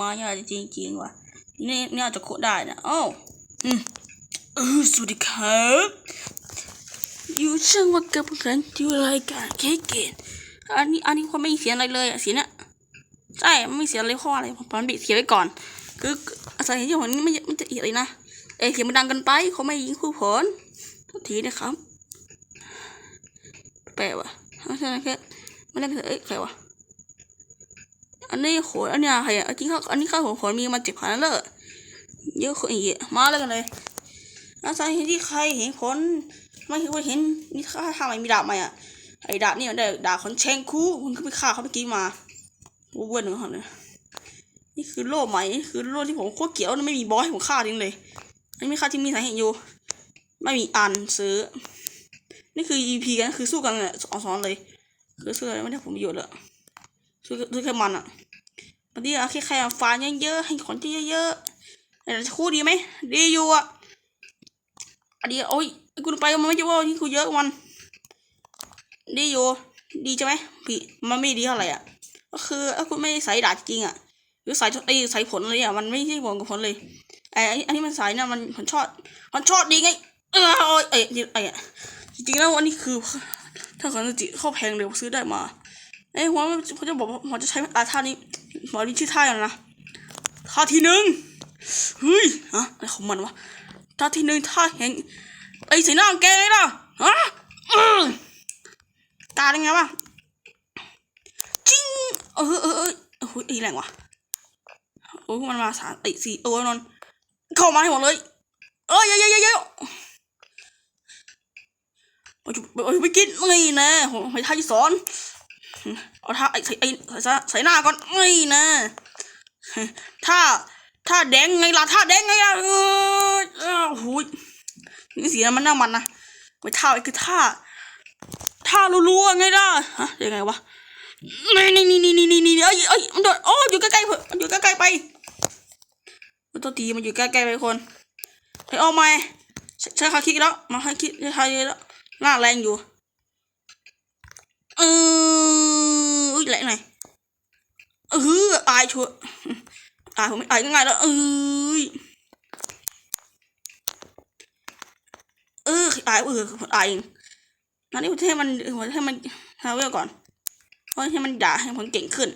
มายากจริงๆว่ะนี่นี่อาจจะโคได้นะอ้อืมเออสวัสดีครับอยู่ช่างว่ากับกันที่รายการเคเกตอันนี้อันนี้ความไม่เสียอะไรเลยอะเสียเนี่ยใช่ไม่เสียอะไรข้ออะไรผมผมปิดเสียไว้ก่อน คืออาศัยที่ผมนี่ไม่ไม่จะเอียดเลยนะเอเสียงมันดังกันไปเขาไม่ยิงคู่ผลทุกทีนะครับแปลว่ะไม่ใช่แค่ไม่ได้เอ้ยใครวะ อันนี้โหอันเนี้ยใครอะจริงเขาอันนี้ข้าวหัวขนมีมาเจ็บพันแล้วเลยเยอะคนอีกมาแล้วกันเลยอาศัยที่ใครเห็นผลไม่เคยเห็นนี่ข้าทำไมมีดาบไหมอะไอ้ดาบนี่มันได้ดาบของเชงคูคุณก็ไปฆ่าเขาเมื่อกี้มาว้วนหนึ่งเขาเนี่ยนี่คือโล่ใหม่นี่คือโล่ที่ผมโคตรเกลียวไม่มีบอสให้ผมฆ่าทิ้งเลยอันนี้ฆ่าที่มีสาเหตุอยู่ ไม่มีอันซื้อ นี่คือ EP กันคือสู้กันเนี่ยสองสองเลย คือสู้กันไม่ได้ผลประโยชน์เลยสู้สู้แค่มันอะ วันนี้เอาแค่ใครเอาฟานเยอะๆให้ขนที่เยอะๆแต่จะคู่ดีไหมดีอยู่อะอันนี้โอ้ยกูไปมันไม่ใช่ว่าที่กูเยอะวันดีอยู่ดีใช่ไหมพี่มันไม่ดีเท่าไหร่อะก็คือถ้าคุณไม่ใส่ดาจริงอะหรือใส่ไอ้ใส่ผลอะไรอะมันไม่ใช่ผลกับผลเลยไอ้อันนี้มันใส่น่ะมันผลชอบมันชอบดีไงเออโอ้ยเอ้ไอ้จริงๆแล้วอันนี้คือถ้าคนจิเข้าแพงเร็วซื้อได้มา เอ้ยผมผมจะบอกว่าจะใช้อาท่านี้หมอนี่ชื่อท่าอะไรนะท่าที่หนึ่งเฮ้ยฮะอะไรของมันวะท่าที่หนึ่งท่าแห่งไอ้สีหน้าของแกไงล่ะฮะตาได้ไงวะจิ้งเออเออเออโอ้ยไอ้แรงวะโอ้ยมันมาสามไอ้สี่ตัวนนเข้ามาให้หมดเลยเอ้ยเยอะเยอะเยอะเยอะไปไปกินนี่นะผมไปท่าที่สอน เอาท่าไอ้ใส่ไอ้ใส่ใส่หน้าก่อนไม่นะถ้าถ้าแดงไงล่ะถ้าแดงไงล่ะเออเออหูยนี่สีมันน่ามันนะไปท่าไอ้คือท่าท่ารัวๆไงล่ะฮะยังไงวะนี่นี่นี่นี่นี่นี่เอ้ยเอ้ยมันโดดโอ้อยู่ใกล้ๆเพื่อนมันอยู่ใกล้ๆไปมันตัวตีมันอยู่ใกล้ๆไปคนไอ้เอาไหมใช้ใช้คาคิกแล้วมาคาคิกใช้คาคิกแล้วหน้าแรงอยู่ เอออุ้ยแหละหน่เอออายชัวร์อายผมไม่อายง่ายแล้วเอ้ยเอออายเออผมอายเองนั่นนี่ผมให้มันผมให้มันฮาเวลก่อนเพราะให้มันด่าให้ผมเก่งขึ้น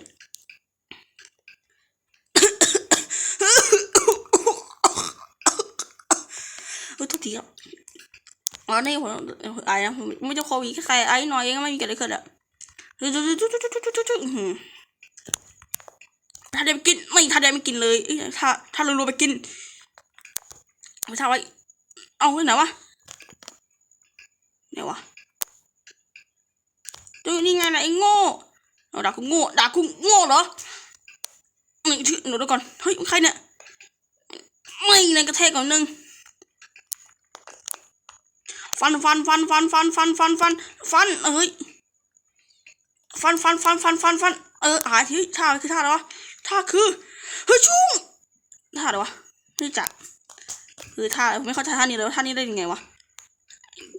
เออทุกทีครับ อ๋อนี่ผมไอ้นะผมไม่จะโควิดใครไอ้น้อยเองก็ไม่มีเกิดอะไรขึ้นอะถ้าได้ไปกินไม่ถ้าได้ไม่กินเลยถ้าถ้ารัวๆไปกินไม่ทำไว้เอาไว้ไหนวะไหนวะดูนี่ไงนะไอ้โง่เราด่ากูโง่ด่ากูโง่เหรอไม่งชื่อหนูดูก่อนเฮ้ยใครเนี่ยไม่ในกระแทกก่อนหนึ่ง ฟันฟันฟันฟันฟันฟันฟันฟันฟันเอ้ยฟันฟันฟันฟันฟันฟันเออหายที่ท่าคือท่าอะไรวะท่าคือเฮ้ยชุ่งท่าอะไรวะนี่จักคือท่าไม่เข้าใจท่านี้เลยท่านี้ได้ยังไงวะ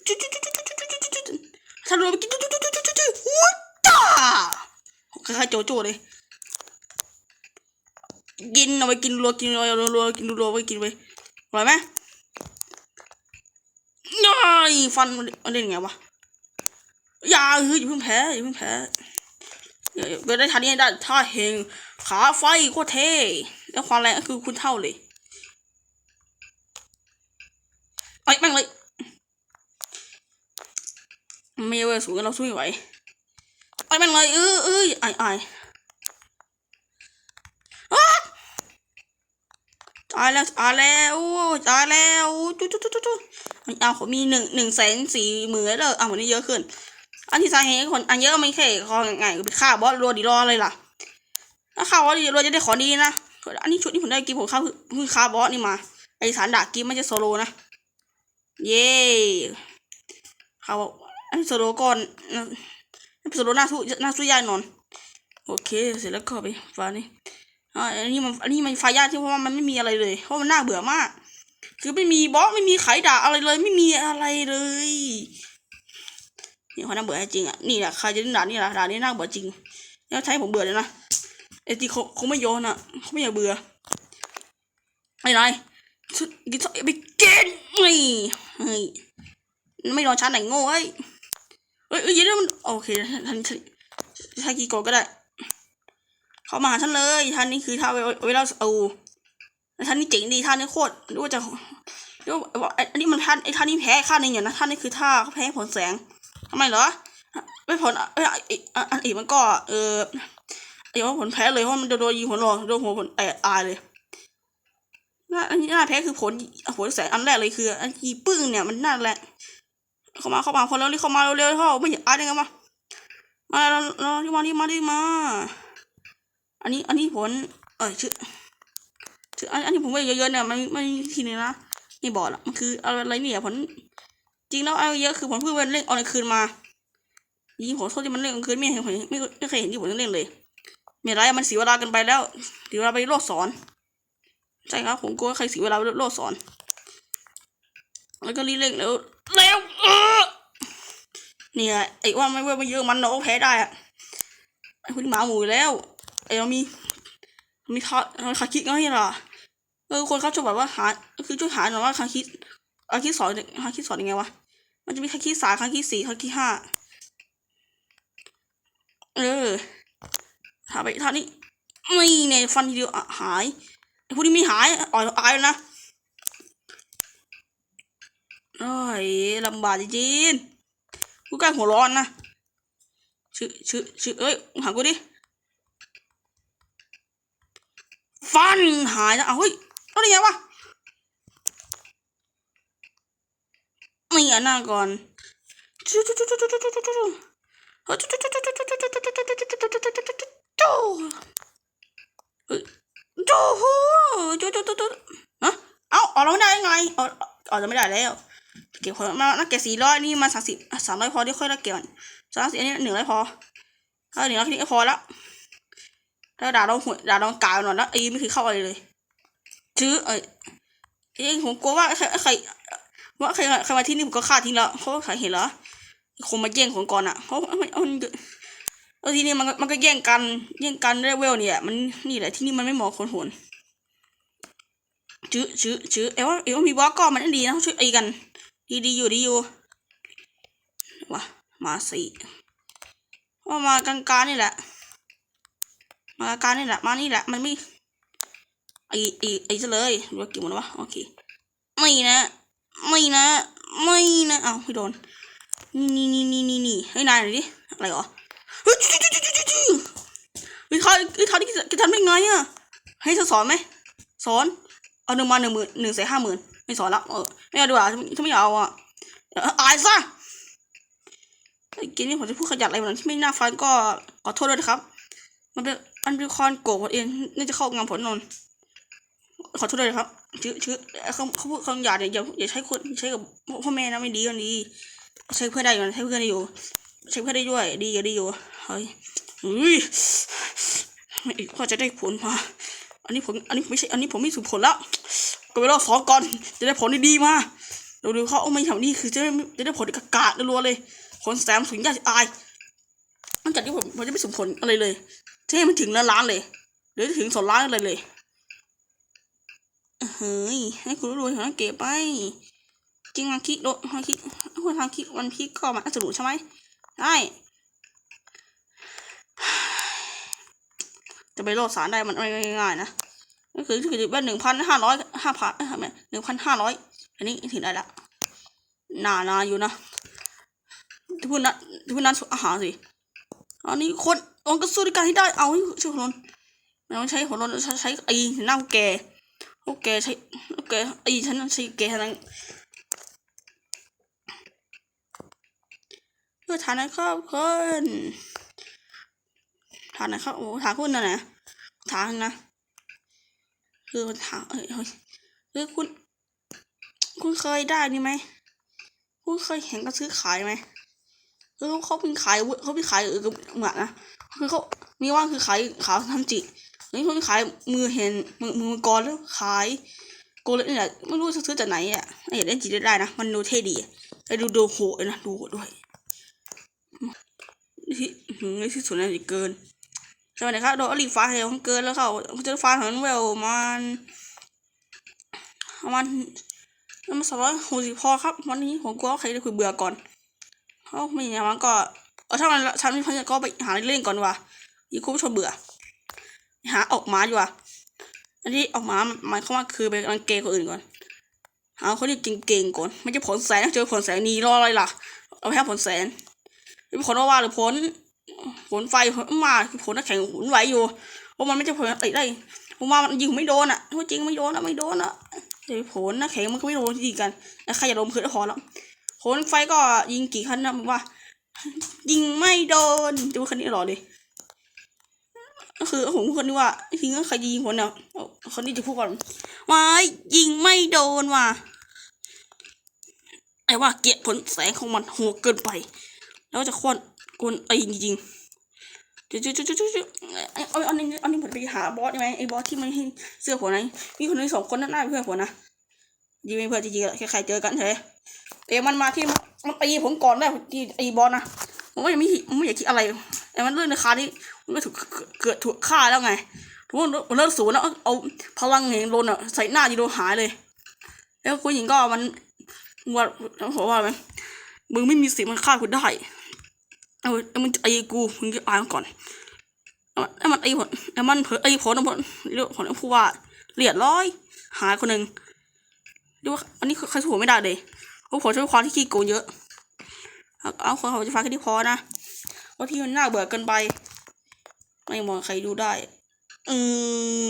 จุ๊จุ๊จุ๊จุ๊จุ๊จุ๊จุ๊จุ๊ท่ารัวไปกินจุ๊จุ๊จุ๊จุ๊จุ๊จุ๊หัวตาคล้ายๆโจโจ้เลยกินเอาไปกินรัวกินรัวรัวกินรัวไปกินไปอร่อยไหม ยายฟันมันเล่นไงวะอยาเฮ้ยอย่าเพิ่งแพ้อย่าเพิ่งแพ้เดี๋ยวเดี๋ยวได้ทันนี้ได้ท่าเฮงขาไฟโคตรเท่แล้วความแรงก็คือคุณเท่าเลยไอ้แม่งเลยไม่เว้ยสูงเราสู้ไม่ไหวไอ้แม่งเลยเออเอ้ยไอ้ไอ้อ้าตายแล้วตายแล้วโอ้ยตายแล้วจุ๊จุ๊จุ๊จุ๊จุ๊เอาผมมีหนึ่งหนึ่งแสนสี่หมื่นแล้วเอาวันนี้เยอะขึ้น อันที่สาเหตุคนอันเยอะไม่แค่คอไงไปฆ่าบอสรัวดีรอเลยล่ะถ้าฆ่าบอสดีรัวจะได้ของดีนะอันนี้ชุดที่ผมได้กินผมฆ่าเพิ่งฆ่าบอสนี่มาไอสารดากินไม่ใช่โซโลนะเย้เขาไอโซโลก่อนโซโลน่าสู้น่าสู้ยากนอนโอเคเสร็จแล้วก็ไปฟ้านี่ อันนี้มันอันนี้มันไฟยากที่เพราะว่ามันไม่มีอะไรเลย เพราะมันน่าเบื่อมาก คือไม่มีบล็อกไม่มีไขด่าอะไรเลย ไม่มีอะไรเลยนี่เขาน่าเบื่อจริงอะนี่แหละใครจะเล่นด่านี่แหละด่านี่น่าเบื่อจริงแล้วใช้ผมเบื่อเลยนะไอ้ที่เขาเขาไม่โยนอะเขาไม่อยากเบื่อไอ้นายชุดกินไปกินไม่เฮ้ยไม่รอช้าไหนโง่เอ้ยเอ้ยเอ้ยอยันมันโอเคท่านใช้กีโกก็ได้ เข้ามาหาฉันเลยท่านนี้คือท่าเวลาเอาท่านนี้เจ๋งดีท่านนี้โคตรรู้ว่าจะรู้ว่าอันนี้มันท่านไอ้ท่านนี้แพ้ข้าหนึ่งอย่างนะท่านนี้คือท่าเขาแพ้ผลแสงทำไมเหรอไม่ผลเอ้ยอันอีกมันก็เออไอ้ว่าผลแพ้เลยเพราะมันโดนยิงหัวหลอโดนหัวผลแตกตายเลยน่าอันนี้น่าแพ้คือผลผลแสงอันแรกเลยคือ อันยีปึ้งเนี่ยมันน่าแหละเข้ามาเข้ามาพอแล้วรีบเข้ามาเร็วๆเข้าไม่อยากอายยังไงมามาแล้วแล้วรีบมารีบมารีบมา อันนี้อันนี้ผล เออชื่อชื่ออันอันนี้ผมว่าเยอะๆเนี่ยมันมันทีนี้นะไม่บอกละมันคืออะไรเนี่ยผลจริงแล้วเอาเยอะคือผลเพิ่งเล่นเอาในคืนมายิงผมโทษที่มันเล่นกลางคืนไม่เห็นผมไม่ไม่เคยเห็นที่ผมเล่นเลยไม่ไรมันเสียเวลากันไปแล้วเสียเวลาไปโลกสอนใช่ครับผมกลัวใครเสียเวลาไปโลกสอน แล้วก็รีเร่งแล้วเร็วเออเนี่ยไอ้ว่าไม่ว่าไม่เยอะมันเราแพ้ได้อะไอ้พวกนี้หมาหมูแล้ว ไอ้เรามีมีทอดคาคิดง่ายเหรอเออคนเขาจะแบบว่าหาคือช่วยหาหน่อยว่าคาคิดคาคิดสอนคาคิดสอนยังไงวะมันจะมีคาคิดสามคาคิดสี่คาคิดห้าเออทาไปท่านี้ไม่เนี่ยฟันทีเดียวหายไอ้พวกนี้ไม่หายอ่อยอายแล้นะโอ้ยลำบากจริงๆกูใกล้หัวร้อนนะชื่อชื่อชื่อเอ้ยหากูดิ ฟันหายแล้วเอาเฮ้ยแล้วได้ไงวะนี่อะหน้าก่อนจูฮูจู่จู่จู่จู่ฮะเอ้าออกเราไม่ได้ไงออกออกจะไม่ได้แล้ว เก็บคนมานักเก็บสี่ร้อยนี่มาสามสิบสามร้อยพอที่ค่อยได้เก็บสามสิบอันนี้หนึ่งร้อยพอเออหนึ่งร้อยแค่นี้พอแล้ว ถ้าด่าเราหัวด่าเรากาวหน่อยแล้วไอ้ไม่คือเข้าอะไรเลยชื่อเอ้ยเองผมกลัวว่าใครใครว่าใครใครมาที่นี่ผมก็ฆ่าทิ้งแล้วเขาใครเห็นเหรอคงมาแย่งของก่อนอะเขามันมันเออที่นี่มันมันก็แย่งกันแย่งกันเรเวลเนี่ยมันนี่แหละที่นี่มันไม่เหมาะคนโหนชื่อชื่อชื่อเอวเอวมีบล็อกก็มันดีนะช่วยไอ้กัน ดีดีอยู่ดีอยู่วะมาสี่ว่ามา กลางๆนี่แหละ มากางๆนี่แหละ มานี่แหละ มันไม่ไอไอไอซะเลยหรือว่ากี่หมดวะ โอเค ไม่นะ ไม่นะ ไม่นะ เอาไม่โดน นี่นี่นี่นี่นี่นี่ให้นายหน่อยดิ อะไรเหรอเฮ้ยจิ๊จิ๊จิ๊จิ๊จิ๊จิ๊เฮ้ยเขาเฮ้ยเขาที่จะทำได้ไงอะ ให้เธอสอนไหม สอน เอาหนึ่งมาหนึ่งหมื่นหนึ่งใส่ห้าหมื่นไม่สอนแล้วเออไม่เอาดีกว่าถ้าไม่เอาอะอายซะไอ้กินนี่ผมจะพูดขยันอะไรแบบที่ไม่น่าฟังก็ขอโทษด้วยนะครับ มันเป็น อันเป็นคอนโกะเองน่าจะเข้างานผลนนขอโทษด้วยครับชื่อชื่อเขาเขาพูดคำหยาบเนี่ยอย่าอย่าใช้คนใช้กับพ่อแม่นะไม่ดีกันดี ใช้เพื่อนได้อยู่ใช้เพื่อนได้อยู่ ใช้เพื่อนได้ด้วย ดีอยู่ดีอยู่เฮ้ยอุ้ยไม่พอจะได้ผลมาอันนี้ผมอันนี้ไม่ใช่อันนี้ผมไม่สุผลแล้วก็ไปรอสองก่อนจะได้ผลดีมาดูดูเขาเอาไม่ทำนี่คือจะได้จะได้ผลกากาดรัวเลยผลแซมสุดยอดอายหลังจากที่ผมผมจะไม่สมผลอะไรเลย จะให้มันถึงล้านล้านเลยหรือถึงสองล้านอะไรเลยเฮ้ยให้คุณรวยของเก็บไปจริงทางคิดโดทางคิดคุณทางคิดวันพีก็มาสรุปใช่ไหมได้จะไปโลดสารได้มันไม่ง่ายๆนะก็คือคือว่าหนึ่งพันห้าร้อยห้าพันหนึ่งพันห้าร้อยอันนี้ถึงได้ละนานานอยู่นะที่พูดนั้นที่พูดนั้นอาหารสิอันนี้คน มันก็สู้ด้วยกันให้ได้ เอาให้ใช้หัวรนมันใช้หัวรนใช้ใช้ไอ้หน้าแกโอเคใช้โอเคไอ้ฉันใช้แกนั้นเพื่อฐานนะครับคนฐานนะครับโอ้ฐานคุณนะนะฐานนะคือฐานเอ้ยคือคุณ คุณเคยได้นี่ไหมคุณเคยเห็นก็ซื้อขายไหม คือเขาเป็นขายเขาเป็นขายเออเหมือนนะคือเขามีว่าคือขายขาวทำจินี่เขาขายมือเห็นมือมือก่อนแล้วขายโกเลนี่แหละไม่รู้จะซื้อจากไหนอะอยากเล่นจีได้นะ มันดูเท่ดีไอ้ดูดูโหดนะดูโหด้วยที่หืมที่สุดน่าจะเกินสวัสดีครับโดนอลีฟ้าเหวเกินแล้วเขาเจอฟ้าเหินเวลมันประมันมันสองร้อยหกสิบพอครับ วันนี้ผมกลัวใครจะคุยเบื่อก่อน เขาไม่อย่างนั้นก็เออถ้ามันฉันม่พันก็ไปหาเล่นก่อนว่ายิ่งคุณผู้ชมเบื่อ หาออกมาดีกว่าอันที่ออกมาหมายความว่าคือไปรังเกคนอื่นก่อนหาคนที่เก่งๆก่อนไม่ใช่ผลแสงเจอผลแสงนี้รออะไรล่ะเอาแค่ผลแสงเป็นผลว่าหรือผลผลไฟผลมาผลน้ำแข็งหมุนไหวอยู่เพราะมันไม่ใช่ผลติได้ผมว่ามันยิงไม่โดนอะจริงไม่โดนอะไม่โดนอะแต่ผลน้ำแข็งมันก็ไม่โดนจริงกันแล้วใครอย่าโดนพื้นก็พอแล้ว ผลไฟก็ยิงกี่ครั้งนะผมว่า ยิงไม่โดนดูคันนี้หล่อเลยก็คือผมคนนี้ว่าจริงๆใครยิงผลเนี่ยเอาคนนี้จะพูดก่อนว่ายิงไม่โดนว่ะไอ้ว่าเกลียผลแสงของมันโหดเกินไป แล้วจะควนกวนไอ้จริงจุ๊จุ๊จุ๊จุ๊จุ๊จุ๊ไอ้เอาอันนี้อันนี้ผมไปหาบอสใช่ไหมไอ้บอสที่มันเสื้อผมไหนมีคนนึงสองคนนั่นน่าเป็นเพื่อนผมนะยิงเป็นเพื่อนจริงๆแหละแค่ใครเจอกันเฉย เอ้มันมาที่มันมันตีผมก่อนได้ที่ไอ้บอสนะผมก็ยังไม่ไม่อยากคิดอะไร แต่มันเรื่องในคาที่มันก็ถูกเกิดถูกฆ่าแล้วไงทุกคนมันเลิกสูนแล้วเอาพลังแห่งโลนอะใส่หน้าจีโดหายเลย แล้วคุณหญิงก็มันว่าผมว่ามันมึงไม่มีสิทธิ์มันฆ่าคุณได้เอาเอามันไอ้กูมึงจะอ่านก่อนแล้วมันไอ้ผลแล้วมันเผลอไอ้ผลผลเรื่องผลผู้ว่าเหรียดร้อย หายคนหนึ่งดูว่าอันนี้ใครสู้ไม่ได้เลย เพราะผมใช้ความที่ขี้โกงเยอะ เอาเอาคนเขาจะฟังแค่ที่พอนะว่าที่มันน่าเบื่อเกินไป ไม่มองใครดูได้ อืม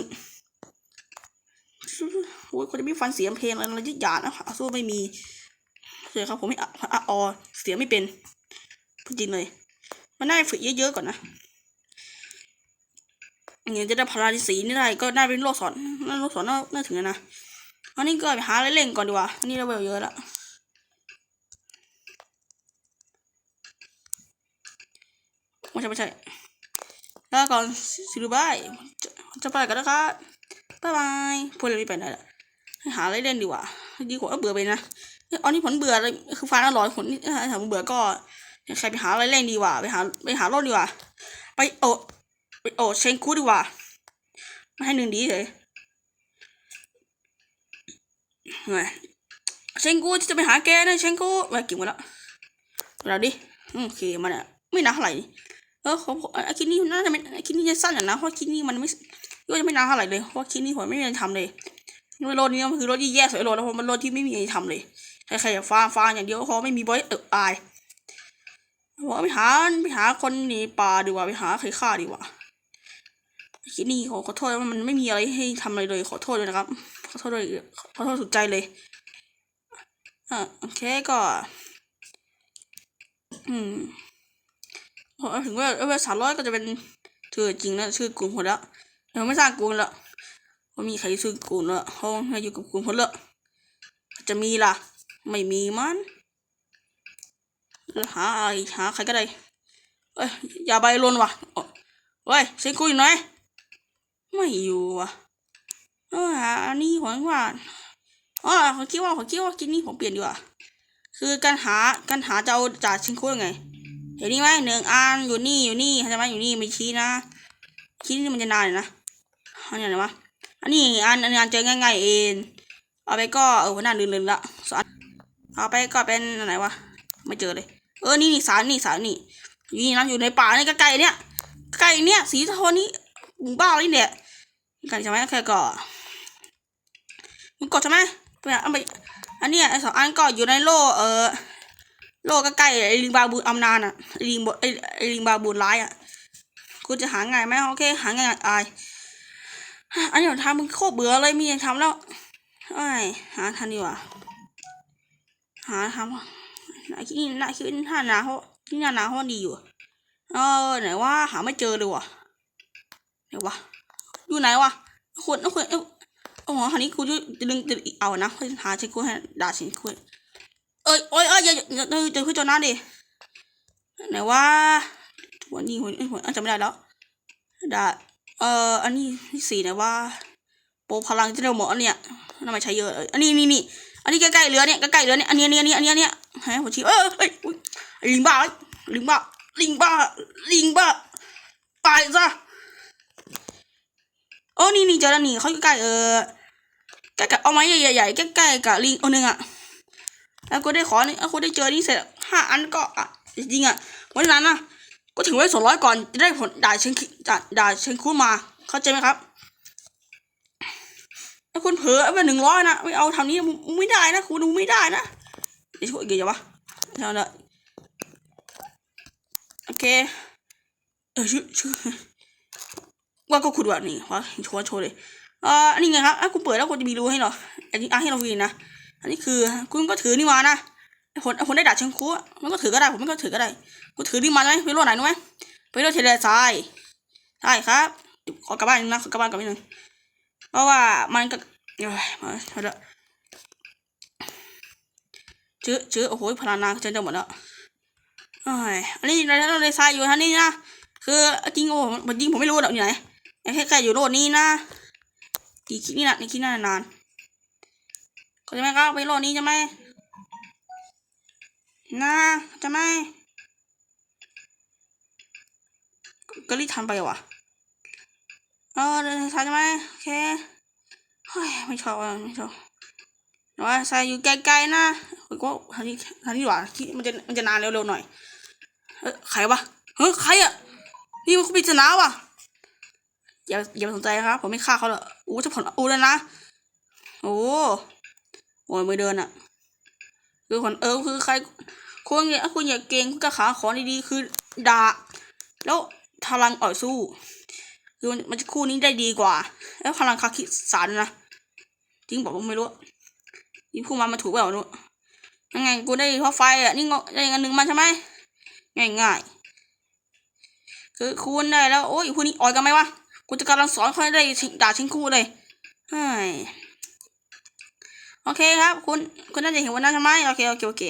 โอ้ยคนจะไม่ฟันเสียงเพลงอะไรยิ่งหยาดนะสู้ไม่มีเลยครับผมไม่อะอะออเสียงไม่เป็นพูดจริงเลย มันได้ฝึกเยอะๆก่อนนะอย่างเงี้ยจะได้พาราดิสีนี่ได้ก็ได้เป็นโลกสอนนั่นโลกสอนน่าน่าถึงนะอันนี้ก็ไปหาอะไรเล่นก่อนดีกว่าอันนี้เราเวลเยอะแล้ว ไม่ใช่ไม่ใช่แล้วก่อนสิรูบายจะไปกันนะครับบ๊ายบายพูดอะไรไม่ไปไหนละให้หาอะไรเล่นดีกว่า ดีกว่าเบื่อไปนะอันนี้ผลเบื่อเลยคือฟันอร่อยผลนี่ถ้าผมเบื่อก็ใครไปหาอะไรเล่นดีกว่า ไปหาไปหาโลดดีกว่า ไปโอไปโอเชงคูดีกว่ามาให้หนึ่งดีเลยไงเชงคูจะไปหาแกนะเชงคูไปกินกันแล้วเราดิโอเคมันอะไม่นานเท่าไหร่ ออเขาไอ้คิดนี่น่าจะไม่ไอคิดนี่จะสั้นอย่างนะเพราะคิดนี่มันไม่ก็จะไม่นานเท่าไหร่เลยเพราะคิดนี่ผมไม่มีอะไรทำเลยรถนี้มันคือรถที่แย่สวยรถแล้วเพราะมันรถที่ไม่มีอะไรทำเลยใครๆจะฟาฟาอย่างเดียวเพราะไม่มีบอยเอออายว่าไปหาไปหาคนหนีป่าดีกว่าไปหาใครฆ่าดีกว่าคิดนี่ขอขอโทษมันไม่มีอะไรให้ทำอะไรเลยขอโทษเลยนะครับ ขอโทษเลยขอโทษสุดใจเลยอ่าโอเคก็ อืม พอถึงว่าเออสามร้อยก็จะเป็นชื่อจริงนะชื่อกลุ่มหมดแล้วยังไม่สร้างกลุ่มละเพรามีใครชื่อกลุ่มละเขาให้อยู่กับกลุ่มหมดละจะมีล่ะ ไม่มีมันหาอะไรหาใครก็ได้เอ้ยอย่าใบลนว่ะเฮ้ยเซ็งคุยหน่อยไม่อยู่ว่ะเออหาอันนี้ผมว่าอ๋อผมคิดว่าผมคิดว่ากินนี่ผมเปลี่ยนดีกว่าคือการหาการหาจะเอาจากชิงคุยไง เห็นนี่ไหมหนึ่งอันอยู่นี่อยู่นี่ใช่ไหมอยู่นี่ไม่ชี้นะชี้นี่มันจะนานนะอันนี้อะไรวะอันนี้อันอันนี้อันเจอง่ายๆเองเอาไปก็เออหัวหน้าลืมๆละสอนเอาไปก็เป็นอะไรวะไม่เจอเลย เออนี่นี่สารนี่สารนี่อยู่นี่นะอยู่ในป่านี่ใกล้ๆเนี่ยใกล้เนี่ยสีโทนนี้มู่บ้านนี่เนี่ยกล้ใช่ไหมแค่ก็มันกดใช่ไหมไปเอาไปอันเนี้ยไอสองอันก็อยู่ในโลเออ โลใกล้ๆไอลิงบาบูนอำนานอะไอลิงบไอไอลิงบาบูนร้ายอะกูจะหาไงไหมโอเค หาไง่ายอายอันนี้ผมทำมึงโคตรเบื่อเลยมีอะไรทำแล้วไอ้หาทันดีกว่าหาทำน่าคิดน่าคิดท่านาเขาที่นานาเขาดีอยู่เออไหนว่าหาไม่เจอเลยวะไหนวะอยู่ไหนวะคนคนเอออ๋อคันนี้กูจะดึงดึงเอานะค่อยหาเช็คกูให้ด่าสิคุยเอ้ยโอ้ยเอ้ยอย่าอย่าเจอคุยจอหน้าดิไหนว่าวันนี้หัวหัวจำไม่ได้แล้วดาเอ่ออันนี้ที่สี่ไหนว่าโปรพลังที่เราหมอเนี่ยทำไมใช้เยอะเอันนี้นี่นี่อันนี้ใกล้ๆเรือเนี่ยใกล้ๆเรือเนี่ยอันนี้อันนี้อันนี้อันนี้อันนี้ฮะหัวชีเออเอ้ยลิงบ้าลิงบ้าลิงบ้าลิงบ้าตายซะโอ้นี่นี่เจอแล้วนี่เขาใกล้เออใกล้กับเอาไม้ใหญ่ๆใกล้ๆกับลิงอันหนึ่งอะ แล้วกูได้ขอนี่แล้วกูได้เจอนี่เสร็จห้าอันก็อะจริงอะวันนั้นนะก็ถึงไว้สองร้อยก่อนจะได้ผลด่าเชนคิดด่าเชนคูมา เข้าใจไหมครับถ้าคุณเผลอเอาไปหนึ่งร้อยนะไม่เอาทำนี้ไม่ได้นะคุณไม่ได้นะเดี๋ยวช่วยเกี่ยววะเอาละโอเคเออชื่อชื่อว่าก็ขุดแบบนี้วะโชว์โชว์เลยอ่าอันนี้ไงครับอะคุณเปิดแล้วคุณจะมีรูให้เหรออันนี้อะให้เราวีนะ อันนี้คือคุณก็ถือนี่มานะไอ้คนไอ้คนได้ด่าเชิงคูอะมันก็ถือก็ได้ผมไม่ก็ถือก็ได้กูถือนี่มาไหมไปโลดไหนรู้ไหมไปโลดเทเลทรายใช่ครับขอกลับบ้านนิดนึงนะขอกลับบ้านกลับนิดนึงเพราะว่ามันก็เอ้ยมาเอาละชื่อชื่อโอ้โหพลานาเจนจะหมดแล้วเอ้ยอันนี้ในทะเลทรายอยู่ท่านี้นะคือจริงโอ้ผมจริงผมไม่รู้หรอกอยู่ไหนแค่แค่อยู่โลดนี้นะอีคิดนี่นะในคิดนานนาน เข้าใจไหมครับไปโลดนี้ใช่ไหมนะเข้าใจไหมก็รีบทำไปวะเออเดินทาใช่ไหมโอเคเฮ้ยไม่ชอบไม่ชอบแต่ว่าใส่อยู่ไกลๆนะก็ทางนี้ทางนี้ดีว่าที่มันจะมันจะนานเร็วๆหน่อยเฮ้ยใครวะเฮ้ยใครอะนี่มันคุณปริศนาวะอย่าอย่าสนใจครับ ผมไม่ฆ่าเขาหรอกอู้จะผลอู้แล้วนะ โอ้ โอ้ยมือเดินอะคือคนเออคือใครคุณอย่าคุณอย่าเก่งคุณก็ขาขอดีๆคือด่าแล้วพลังอ่อยสู้คือมันจะคู่นี้ได้ดีกว่า แล้วพลังคาคิสารนะจริงบอกผมไม่รู้นี่พูดมามาถูกเปล่าไม่รู้ยังไงกูได้เพราะไฟอะนี่งอได้อันหนึ่งมาใช่ไหมง่ายง่ายๆคือคุณได้แล้วโอ้ยคุณนี่อ่อยกันไหมวะกูจะกำลังสอนเขาให้ได้ด่าชิงคู่เลยเฮ้ย โอเคครับ คุณคุณน่าจะเห็นวันนั้นใช่ไหมโอเคโอเคโอเค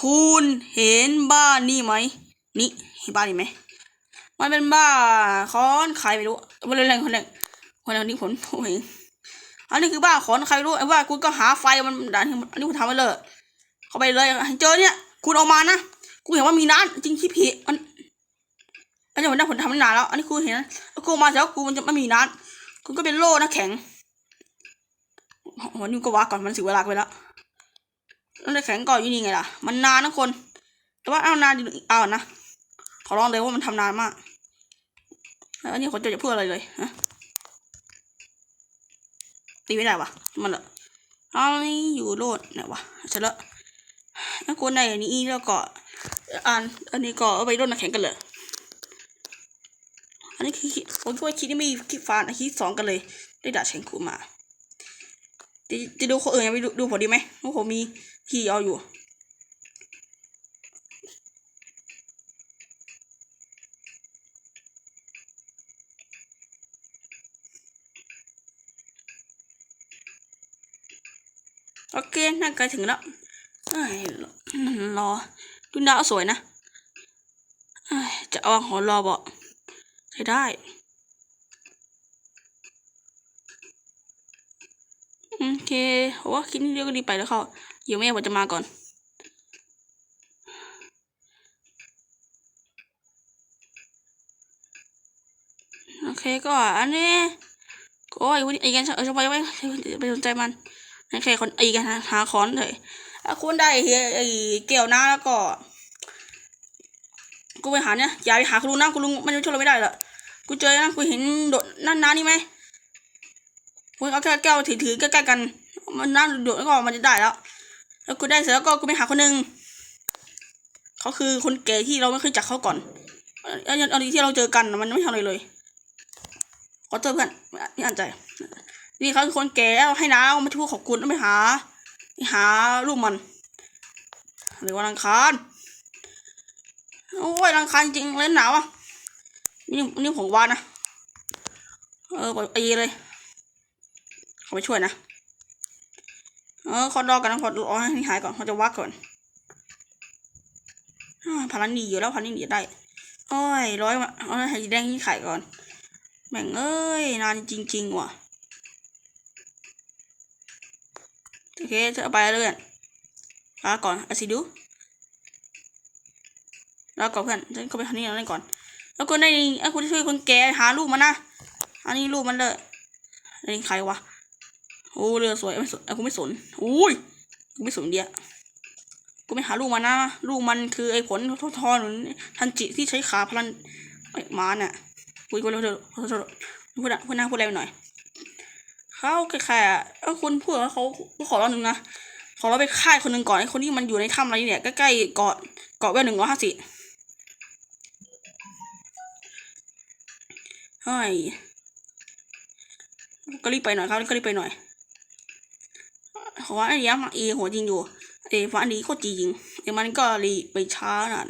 คุณเห็นบ้านนี่ไหมนี่เห็นบ้านนี่ไหมมันเป็นบ้านค้อนใครไม่รู้วันแรงคนแรงคนแรงนี่ผมผมเองอันนี้คือบ้านค้อนใครไม่รู้ไอ้ว่าคุณก็หาไฟมันด่านอันนี้คุณทำไปเลย เข้าไปเลยเจอเนี่ย คุณออกมานะกูเห็นว่ามีน้ำจริงที่ผีมันอันนี้ผมได้ผมทำนานแล้ว อันนี้คุณเห็นกูเอามาแล้วกูมันจะไม่มีน้ำคุณก็เป็นโล่นะแข็ง โอ้โหนี่ก็ว่าก่อนมันเสิเวลาไปแล้วต้องได้แข็งก่อนอยู่นี่ไงล่ะ มันนานนะคน แต่ว่าเอานานอยู่เอานะ ขอร้องเลยว่ามันทำนานมากแล้วนนี้คนจะจะพูดอะไรเลยฮะตีไม่ได้วะมันเหรอเอานี่อยู่โลดไหนวะเสร็จแล้วถ้าคนในอันนี้แล้วก็อ่านอันนี้ก็เอาไปโลดน้ำแข็งกันเลยอันนี้คือผมคิดว่าคิดไม่คิดฟานคิดสองกันเลย ได้ด่าเชงคูมา จะจะดูคนอื่นยังไม่ดูดูผมดีไหมว่าผมมีที่เอาอยู่ โอเคน่าใกล้ถึงแล้วเอ้ยรอดูดาวสวยนะจะเอาหัวรอบอกใช้ได้ โอ เคผมว่าคิดนิดเดียวก็ดีไปแล้วเขาเดี๋ยวแม่ผมจะมาก่อน โอเคก็อันนี้ก็ไอ้วันไอ้กันเออชอบไปไว้ไปสนใจมันโอเคคนไอ้กันหาคอนเลยถ้าคุณได้ไอ้เกี่ยวนะแล้วก็กูไปหาเนี่ยอย่าไปหาคุณลุงนะคุณลุงมันช่วยเราไม่ได้หรอกกูเจอนะกูเห็นโดดนั่นน้านี่ไหมคุณเอาแค่แก้วถือๆใกล้ๆกัน มันน่าดูดแล้วก็มันจะได้แล้ว แล้วกูได้เสร็จแล้วก็กูไปหาคนหนึ่งเขาคือคนแก่ที่เราไม่เคยจักเขาก่อนเอาเอาที่เราเจอกันมันไม่ทำอะไรเลยขอเจอเพื่อนไม่อ่านใจ นี่เขาคือคนแก่ให้น้ามาทูขอบคุณไม่หาไปหาลูกมัน หรือว่ารังคารโอ้ยรังคารจริงเลยหนาวอะนี่นี่ผมวานะ เออปอยไอ้เลยเขาไปช่วยนะ เออขอรอกันนะขอรอให้นี่หายก่อนเขาจะวักก่อนอ่าพลันหนีอยู่แล้วพลันหนีได้โอ้ยร้อยมาเอาให้แดงนี่ไข่ก่อนแม่งเอ้ยนานจริง ๆ ว่ะโอเคจะไปเลยเพื่อนลาก่อนอาซิดูลาก่อนเพื่อนฉันก็ไปทางนี้แล้วก่อน แล้วก็ได้เอาคุณช่วยคนแก่หาลูกมานะอันนี้รูปมันเลยอันนี้ใครวะ โอ้เรือสวยไม่สนเอ้กูไม่สนอุ้ยกูไม่สนเดียกูไม่หาลูกมันนะลูกมันคือไอ้ผลทอทอนทันจิที่ใช้ขาพลันไอ้มาน่ะอุ้ยกูเร็วเร็วพูดพูดพูดหน้าพูดอะไรหน่อยเขาแค่ๆเออคุณพูดว่าเขาขอเราหนึ่งนะขอเราไปค่ายคนหนึ่งก่อนไอ้คนที่มันอยู่ในถ้ำอะไรเนี่ยใกล้ๆเกาะเกาะเวลหนึ่งร้อยห้าสิบเฮ้ยก็รีบไปหน่อยครับก็รีบไปหน่อย ขอว่าไอ้เนี้ยมาเอหัวจริงอยู่เอ้ฟ้าอันนี้โคตรจริงเดี๋ยวมันก็รีไปช้าน่ะ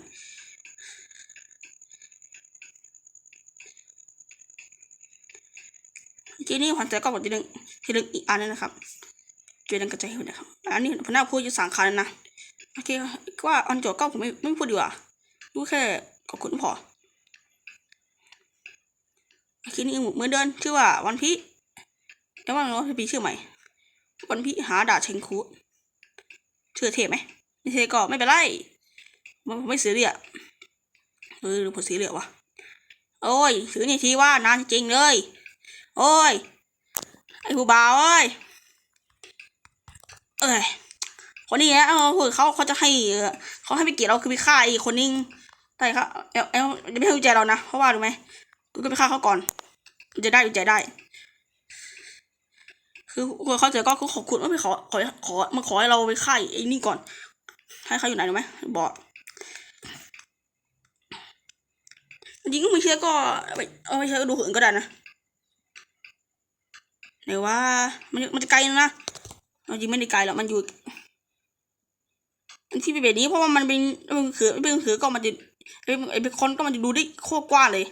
ทีนี้พันใจก็บอกทีหนึ่งทีหนึ่งอีกอันนึงนะครับเจอดังกระจายให้นะครับอันนี้พนักพูดอยู่สามคันนะโอเคก็ว่าอันจทย์ก็ผมไม่ไม่พูดดีกว่าดูแค่ขอบคุณพอโอเคนี่เหมือนเดินชื่อว่าวันพีแล้วว่าน้องพีชื่อใหม่ วันพีหาดาเชงคุชื่อเทพไหมไม่เทก็ไม่เป็นไรมันไม่ซื้อเลยอะเออหรือผมซื้อเลยวะโอ้ยซื้อนี่ทีว่านานจริงเลย โอ้ยไอ้ผู้บ่าวเอ้ยเอ้ยคนนี้นะเออเขาเขาจะให้เขาให้ไปเกียดเราคือไปฆ่าไอ้คนนึงแต่ครับเอลเอลจะไม่ให้กุญแจเรานะเพราะว่ารู้ไหมกูก็ไปฆ่าเขาก่อนจะได้กุญแจได้ คือคือเขาเจอก็คือขอบคุณว่าไปขอขอขอมาขอให้เราไปฆ่าไอ้นี่ก่อน ให้เขาอยู่ไหนรู้ไหมบอกจริงไม่เชื่อก็เอาไปเอาไปเชื่อก็ดูหื่นก็ได้นะไหนว่ามันมันจะไกลนะเอาจริงไม่ได้ไกลหรอกมันอยู่ที่เป็นแบบนี้เพราะว่ามันเป็นมันคือเป็นคือก็มันจะไอ้ไอ้เป็นคนก็มันจะดูได้โคตรกว้างเลย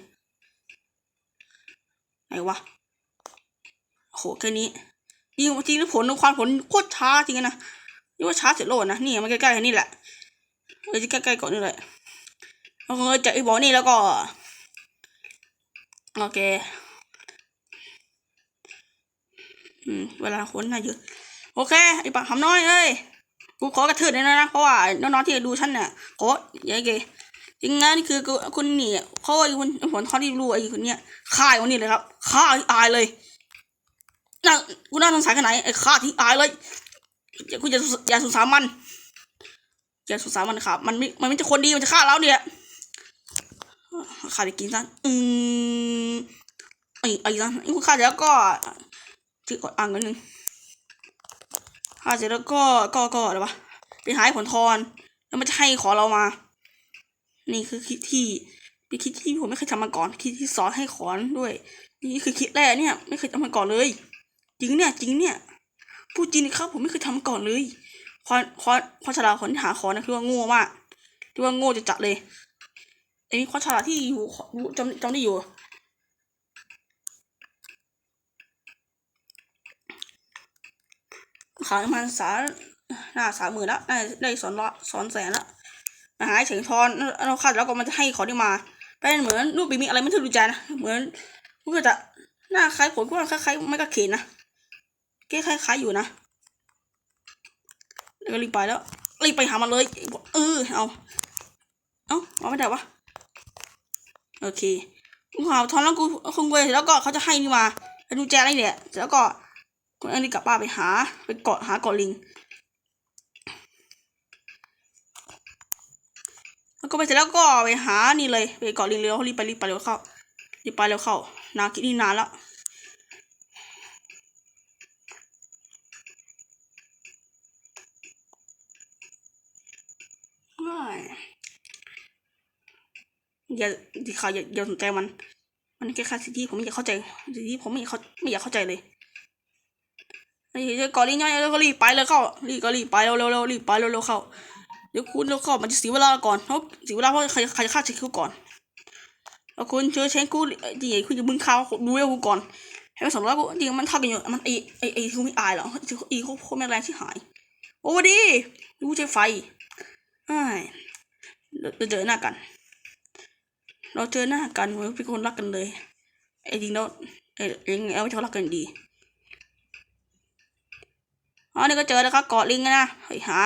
ไหนวะโหแค่นี้ จริงจริงแล้วผลความผลโคตรช้าจริงนะนี่ว่าช้าเสร็จโลดนะนี่มันใกล้ๆแค่นี้แหละเออจะใกล้ๆก่อนนี่แหละแล้วก็จะไอ้บอกนี่แล้วก็โอเคอืมเวลาคนน่าเยอะโอเคไอ้ปากคำน้อยเอ้ยกูขอกระทืบเลยนะนะเพราะว่าน้องๆที่ดูฉันเนี่ยขอย่าเกจริงนะนี่คือคุณนี่เพราะว่าไอ้คนไอ้ผลทอดที่รู้ไอ้คนเนี้ยฆ่าคนนี้เลยครับฆ่าอายเลย น่ากูน่าสงสารขนาดไหนไอ้ฆ่าที่อายเลยอย่ากูจะอย่าสงสารมันอย่าสงสารมันครับ มันไม่มันไม่ใช่คนดีมันจะฆ่าเราเนี่ยฆ่าไปกินซะอืมไอ้ไอ้ซะไอ้กูฆ่าแล้วก็ที่กดอ่านกันหนึ่งถ้าเสร็จแล้วก็ก็ก็อะไรวะไปหายผลทอนแล้วมันจะให้ขอเรามา นี่คือคิดที่เป็นคิดที่ผมไม่เคยทำมาก่อน คิดที่สอนให้ขอนด้วย นี่คือคิดแรกเนี่ย ไม่เคยทำมาก่อนเลย จริงเนี่ยจริงเนี่ยพูดจริงครับผมไม่เคยทำมาก่อนเลยความความความฉลาดคนที่หาขอนนะคือว่าโง่มากที่ว่าโง่จะจัดเลยไอ้นี่ความฉลาดที่อยู่จำจำได้อยู่ขายมาณสาหน้าสามหมื่นละได้ได้สอนละสอนแสนละมาหายเฉิงทอนเราคาดแล้วก็มันจะให้ของที่มาเป็นเหมือนรูปบีมีอะไรไม่ถูกดูใจนะเหมือนมันก็จะหน้าคล้ายผมก็คล้ายๆไม่ก็เขนนะ ก้คล้ายๆอยู่นะแล้วก็รีบไปแล้วรีบไปหามันเลย เออเอาเอาเอาไม่ได้วะโอเคกูหาทอนแล้วกูคงเวแล้วก็เขาจะให้นี่มาแล้วดูแจอะไรเนี่ยแล้วก็ก็อันนี้กลับบ้านไปหาไปเกาะหาเกาะลิง แล้วก็ไปเสร็จแล้วก็ไปหานี่เลยไปเกาะลิงเร็วรีบไปรีบไปเร็วเข้ารีบไปเร็วเข้านาคิดนี่นานแล้วาย อย่าดีขาอย่าอย่าสนใจมัน มันแค่ค่าสิ่งที่ผมไม่อยากเข้าใจสิ่งที่ผมไม่อยากเข้าไม่อยากเข้าใจเลยไอ้เจ้ากอรีบง่ายแล้วก็รีบไปเลยเข้ารีบก็รีบไปเร็วเร็วเร็วรีบไปเร็วเร็วเข้าเดี๋ยวคุณเร็วเข้ามันจะเสียเวลาก่อนเพราะเสียเวลาเพราะใครใครฆ่าเชคคิวก่อนแล้วคุณเชื่อเช็คกูจริงๆคุณจะมึงข่าวดูเร็วกูก่อนให้มันสมแล้วกูจริงมันทักกันอยู่มันไอไอไอที่ไม่อายหรอกอีเขาโคตรแม่งแรงที่หาย โอ้ดีดูใช้ไฟไอ้เราเจอหน้ากัน เราเจอหน้ากันเหมือนเป็นคนรักกันเลยไอ้จริงแล้วไอ้เองเอาไว้ทะเลาะกันดีอ๋อนี่ก็เจอแล้วครับเกาะลิงนะเฮ้ยหา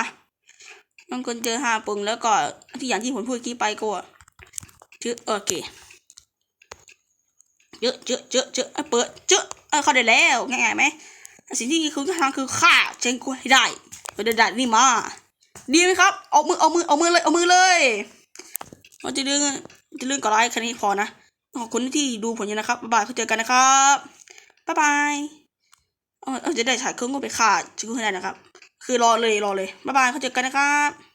บางคนเจอห้าปึงแล้วก็ที่อย่างที่ผมพูดกี้ไปก็ชื่อโอเคเจอะเจอะเจอะเจอเอ้ยเปิดเจอเอ้ยเข้าได้แล้วง่ายๆไหมสิ่งที่คุณต้องทำคือฆ่าเชงกุให้ได้ไปเดินดัดนี่มา ดีไหมครับ เอามือเอามือเอามือเลยเอามือเลยเราจะเรื่อง จะเรื่องก่อไลค์แค่นี้พอนะขอบคุณที่ดูผมอยู่นะครับบ๊ายบายเจอกันนะครับบ๊ายบายเออจะได้ฉายเครื่องก็ไปขาดชงกุให้ได้นะครับ คือรอเลยรอเลยบ๊ายบายเจอกันนะครับ